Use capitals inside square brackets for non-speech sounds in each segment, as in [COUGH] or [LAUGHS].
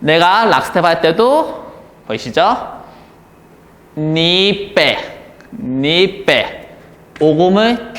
내가 락스텝 할 때도 보이시죠? 니빼, 니빼. 오금을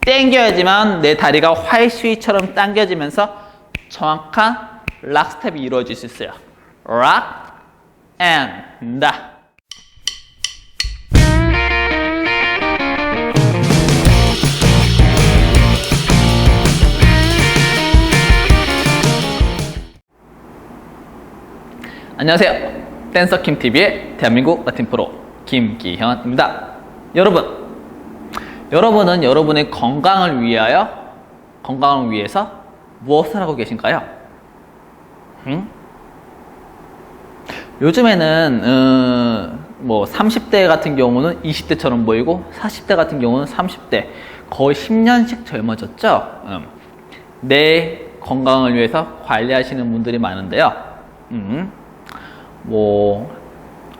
당겨야지만 내 다리가 활수위처럼 당겨지면서 정확한 락스텝이 이루어질 수 있어요. 락, 앤, 다. 안녕하세요. 댄서 킴 TV의 대한민국 라틴 프로 김기현입니다. 여러분, 여러분은 여러분의 건강을 위하여 건강을 위해서 무엇을 하고 계신가요? 응? 요즘에는 어, 뭐 30대 같은 경우는 20대처럼 보이고 40대 같은 경우는 30대 거의 10년씩 젊어졌죠. 음. 내 건강을 위해서 관리하시는 분들이 많은데요. 음. 뭐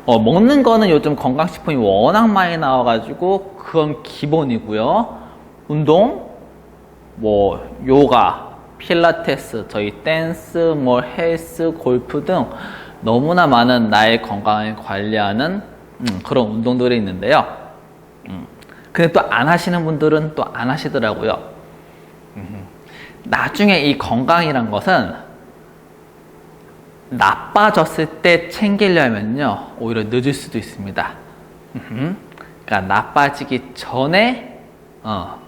어, 먹는 거는 요즘 건강식품이 워낙 많이 나와가지고 그건 기본이고요. 운동, 뭐 요가, 필라테스, 저희 댄스, 뭐 헬스, 골프 등 너무나 많은 나의 건강을 관리하는 음, 그런 운동들이 있는데요. 음, 근데 또 안 하시는 분들은 또 안 하시더라고요. 음, 나중에 이 건강이란 것은 나빠졌을 때 챙기려면요 오히려 늦을 수도 있습니다. 그러니까 나빠지기 전에 어,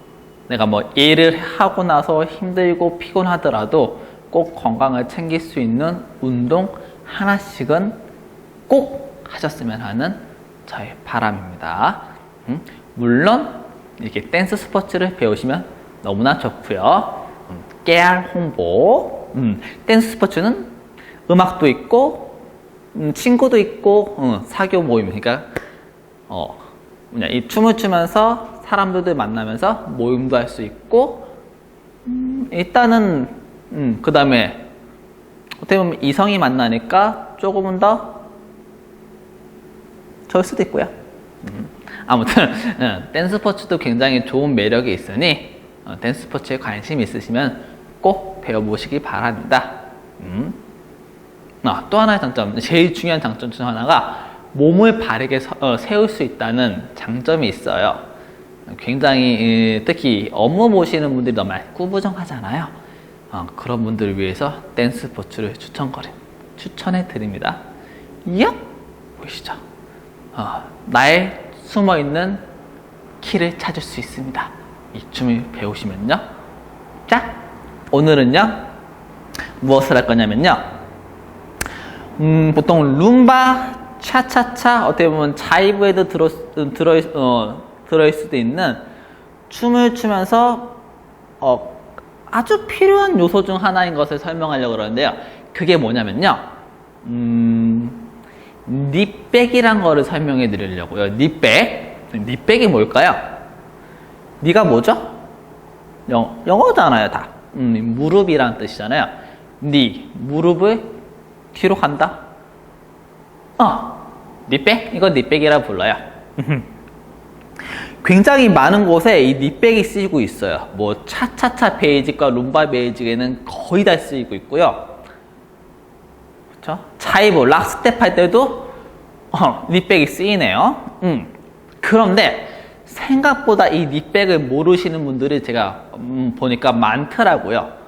내가 뭐 일을 하고 나서 힘들고 피곤하더라도 꼭 건강을 챙길 수 있는 운동 하나씩은 꼭 하셨으면 하는 저의 바람입니다. 음, 물론 이렇게 댄스 스포츠를 배우시면 너무나 좋고요. 음, 깨알 홍보. 음, 댄스 스포츠는 음악도 있고 음, 친구도 있고 어, 사교 모임 그러니까 어 뭐냐 이 춤을 추면서 사람들도 만나면서 모임도 할 수 있고 음, 일단은 음, 그 다음에 어떻게 보면 이성이 만나니까 조금은 더 좋을 수도 있고요. 음, 아무튼 [LAUGHS] 어, 댄스 스포츠도 굉장히 좋은 매력이 있으니 어, 댄스 스포츠에 관심 있으시면 꼭 배워보시기 바랍니다. 음. 아, 또 하나의 장점, 제일 중요한 장점 중 하나가 몸을 바르게 서, 어, 세울 수 있다는 장점이 있어요. 굉장히 특히 업무 보시는 분들이 너무 꾸부정하잖아요. 어, 그런 분들을 위해서 댄스 스포츠를 추천거리, 추천해 드립니다. 얍! 보이시죠? 어, 나의 숨어 있는 키를 찾을 수 있습니다. 이 춤을 배우시면요. 자, 오늘은요, 무엇을 할 거냐면요. 음, 보통 룸바, 차차차 어떻게 보면 자이브에도 들어 들어 어, 들어있을 수도 있는 춤을 추면서 어, 아주 필요한 요소 중 하나인 것을 설명하려고 그러는데요. 그게 뭐냐면요. 음, 니백이란 거를 설명해 드리려고요. 니백. 니백이 뭘까요? 니가 뭐죠? 영, 영어잖아요, 다. 음, 무릎이란 뜻이잖아요. 니, 무릎을 뒤로 간다? 어, 니백? 이거 니백이라 불러요. 굉장히 많은 곳에 이 니백이 쓰이고 있어요. 뭐 차차차 베이직과 룸바 베이직에는 거의 다 쓰이고 있고요. 그렇죠? 차이브 락스텝 할 때도 어, 니백이 쓰이네요. 음. 그런데 생각보다 이 니백을 모르시는 분들이 제가 음, 보니까 많더라고요.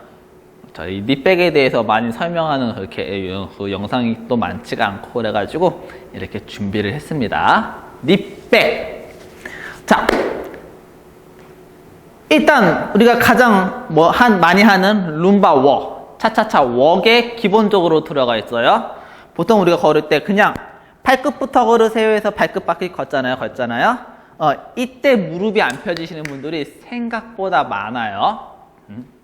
저희 립백에 대해서 많이 설명하는 그렇게 그 영상이 또 많지가 않고 그래가지고 이렇게 준비를 했습니다. 립백. 자, 일단 우리가 가장 뭐 한 많이 하는 룸바 워, 차차차 웍에 기본적으로 들어가 있어요. 보통 우리가 걸을 때 그냥 발끝부터 걸으세요 해서 발끝밖에 걷잖아요, 걷잖아요. 어, 이때 무릎이 안 펴지시는 분들이 생각보다 많아요. 음.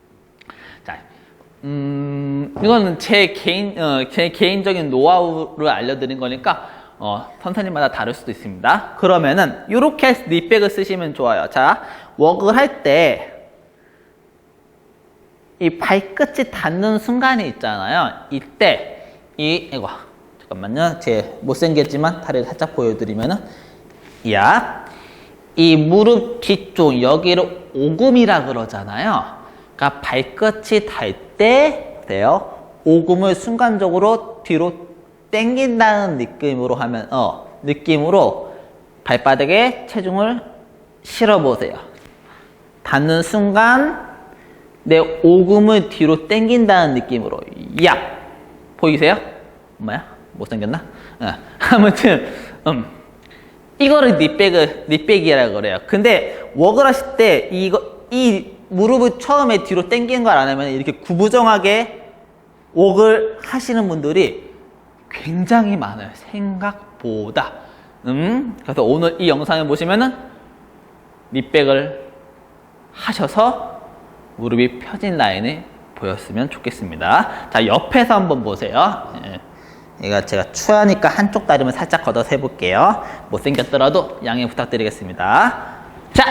음, 이거는 제 개인, 어, 제 개인적인 노하우를 알려드린 거니까, 어, 선생님마다 다를 수도 있습니다. 그러면은, 이렇게 립백을 쓰시면 좋아요. 자, 웍을 할 때, 이 발끝이 닿는 순간이 있잖아요. 이때, 이, 이거, 잠깐만요. 제 못생겼지만 다리를 살짝 보여드리면은, 야, 이 무릎 뒤쪽, 여기를 오금이라 그러잖아요. 그러니까 발끝이 닿을 때 돼요. 오금을 순간적으로 뒤로 당긴다는 느낌으로 하면 어 느낌으로 발바닥에 체중을 실어 보세요. 닿는 순간 내 오금을 뒤로 당긴다는 느낌으로 야 보이세요? 엄마야 못생겼나? 어. [LAUGHS] 아무튼 음 이거를 립백을 립백이라고 그래요. 근데 하실 때 이거 이 무릎을 처음에 뒤로 당기는 걸 안 하면 이렇게 구부정하게 웍을 하시는 분들이 굉장히 많아요. 생각보다. 음 그래서 오늘 이 영상을 보시면은 립백을 하셔서 무릎이 펴진 라인을 보였으면 좋겠습니다. 자, 옆에서 한번 보세요. 예. 이거 제가 추하니까 한쪽 다리만 살짝 걷어서 해볼게요. 못생겼더라도 양해 부탁드리겠습니다. 자,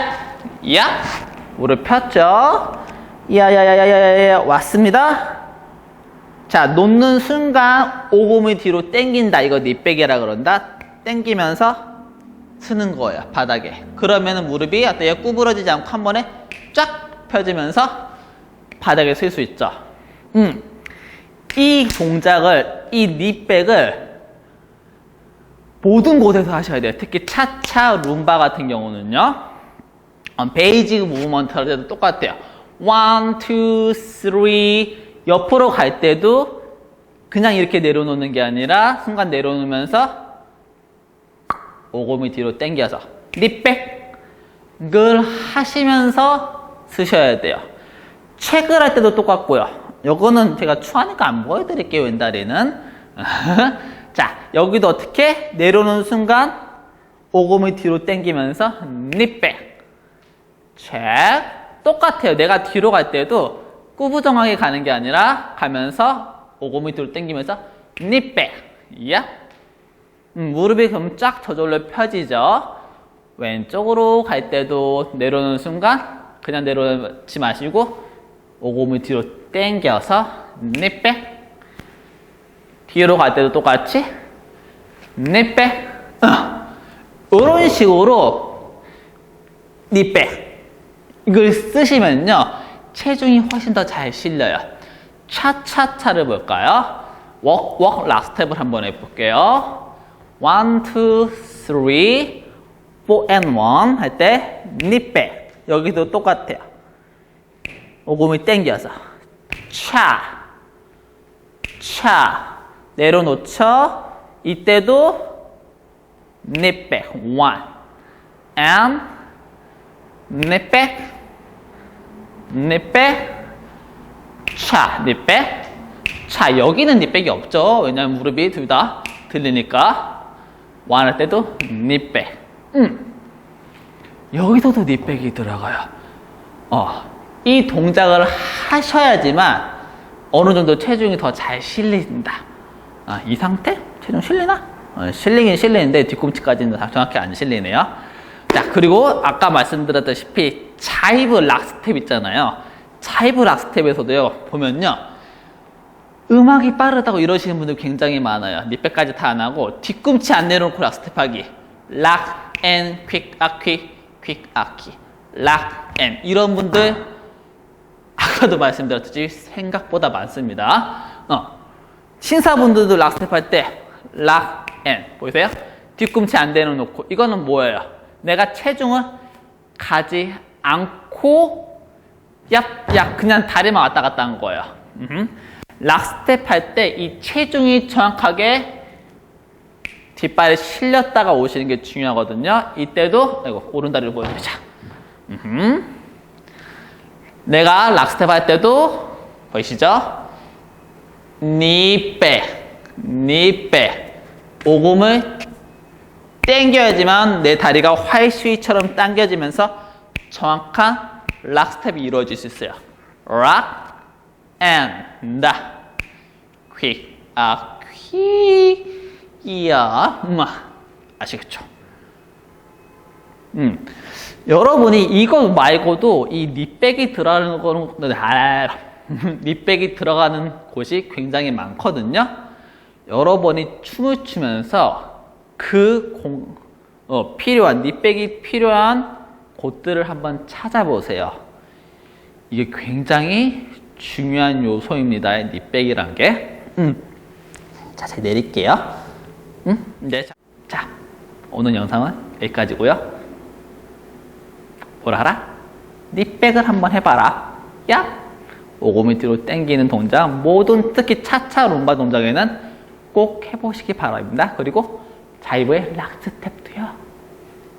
야! 무릎 폈죠? 야야야야야야 왔습니다. 자, 놓는 순간 오금을 뒤로 당긴다. 이거 립백이라 그런다. 당기면서 쓰는 거예요. 바닥에. 그러면 무릎이 어때요? 구부러지지 않고 한 번에 쫙 펴지면서 바닥에 쓸 수 있죠. 음. 이 동작을, 이 립백을 모든 곳에서 하셔야 돼요. 특히 차차 룸바 같은 경우는요. 어, 베이직 무브먼트 할 때도 똑같아요. 원, 투, 쓰리 옆으로 갈 때도 그냥 이렇게 내려놓는 게 아니라 순간 내려놓으면서 오금이 뒤로 당겨서 립백을 하시면서 쓰셔야 돼요. 책을 할 때도 똑같고요. 요거는 제가 추하니까 안 보여드릴게요, 왼다리는. [LAUGHS] 자, 여기도 어떻게 내려오는 순간 오금을 뒤로 당기면서 립백. 책. 똑같아요. 내가 뒤로 갈 때도 꾸부정하게 가는 게 아니라 가면서 오금을 뒤로 당기면서 립백. 야. 음, 무릎이 그럼 쫙 저절로 펴지죠. 왼쪽으로 갈 때도 내려오는 순간 그냥 내려오지 마시고 오금을 뒤로 당겨서 립백. 뒤로 갈 때도 똑같이 립백. 어. 이런 식으로 립백. 이걸 쓰시면요. 체중이 훨씬 더 잘 실려요. 차차차를 볼까요? 웍, 웍, 락스텝을 한번 해볼게요. one, two, three, four and one 할때 립백. 여기도 똑같아요. 오금을 당겨서 차, 차 내려놓죠. 이때도 립백 one and 립백 립백 차 립백 차 여기는 립백이 없죠. 왜냐면 무릎이 둘 다 들리니까 완할 때도 립백 음. 여기서도 립백이 들어가요. 어, 이 동작을 하셔야지만 어느 정도 체중이 더 잘 실린다. 아, 이 상태? 체중 실리나? 어, 실리긴 실리는데 뒤꿈치까지는 다 정확히 안 실리네요. 자, 그리고 아까 말씀드렸다시피 자이브 락스텝 있잖아요. 자이브 락스텝에서도요, 보면요. 음악이 빠르다고 이러시는 분들 굉장히 많아요. 립백까지 다 안 하고 뒤꿈치 안 내려놓고 락스텝 하기. 락, 앤, 퀵, 아퀴, 퀵, 아퀴. 락, 앤. 이런 분들 아까도 말씀드렸듯이 생각보다 많습니다. 어. 신사분들도 락스텝 할 때 락, 앤. 보이세요? 뒤꿈치 안 내려놓고. 이거는 뭐예요? 내가 체중을 가지 않고 얍얍 그냥 다리만 왔다 갔다 한 거예요. 음흠. 락스텝 할 때 이 체중이 정확하게 뒷발에 실렸다가 오시는 게 중요하거든요. 이때도 이거 오른다리를 보여드리자. 음흠. 내가 락스텝 할 때도 보이시죠? 니백, 니백. 오금을 당겨야지만 내 다리가 활수위처럼 당겨지면서 정확한 락 스텝이 이루어질 수 있어요. 락, 앤, 다. 퀵, 아, 퀵, 이야, 음아. 아시겠죠? 음. 여러분이 이거 말고도 이 립백이 들어가는 거는 아, [LAUGHS] 립백이 들어가는 곳이 굉장히 많거든요. 여러분이 춤을 추면서 그 공, 어, 필요한 립백이 필요한 곳들을 한번 찾아보세요. 이게 굉장히 중요한 요소입니다. 립백이란 게. 음. 자세히 내릴게요. 음? 네. 자, 자, 오늘 영상은 여기까지고요. 뭐라 하라? 립백을 한번 해봐라. 야! 오고미 뒤로 당기는 동작, 모든 특히 차차 룸바 동작에는 꼭 해보시기 바랍니다. 그리고 자이브의 락 스텝도요.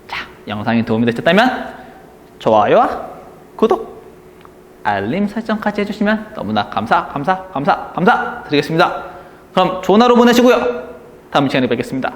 자, 영상이 도움이 되셨다면 좋아요와 구독, 알림 설정까지 해주시면 너무나 감사, 감사, 감사, 감사 드리겠습니다. 그럼 좋은 하루 보내시고요. 다음 시간에 뵙겠습니다.